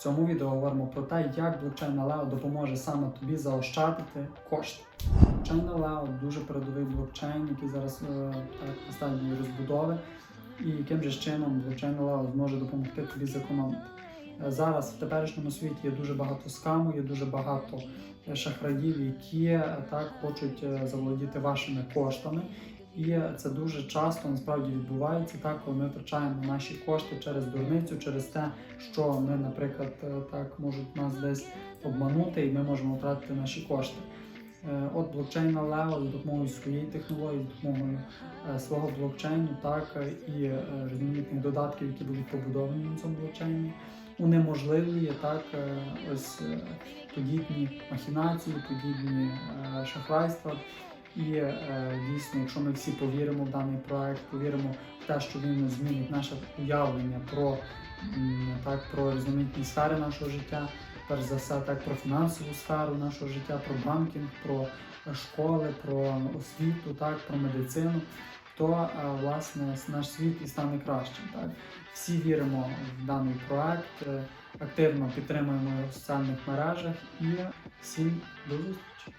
В цьому відео говоримо про те, як блокчейн Aleo допоможе саме тобі заощадити кошти. Блокчейн Aleo дуже передовий блокчейн, який зараз е, на стадії розбудови, і яким же чином блокчейн Aleo зможе допомогти тобі зекономити. Е, Зараз в теперішньому світі є дуже багато скаму, є дуже багато е, шахраїв, які е, так хочуть е, заволодіти вашими коштами. І це дуже часто насправді відбувається так, коли ми втрачаємо наші кошти через дурницю, через те, що ми, наприклад, е, так можуть нас десь обманути, і ми можемо втратити наші кошти. Е, От блокчейн Aleo за допомогою своєї технології, за допомогою е, свого блокчейну, так і різноманітних додатків, які будуть побудовані на цьому блокчейні, унеможливлює так ось подібні махінації, подібні шахрайства. І е, дійсно, якщо ми всі повіримо в даний проект, повіримо в те, що він змінить наше уявлення про, так, про різноманітні сфери нашого життя, перш за все, так про фінансову сферу нашого життя, про банкінг, про школи, про освіту, так, про медицину, то е, власне наш світ і стане кращим. Так. Всі віримо в даний проект, е, активно підтримуємо його в соціальних мережах і всім до зустрічі!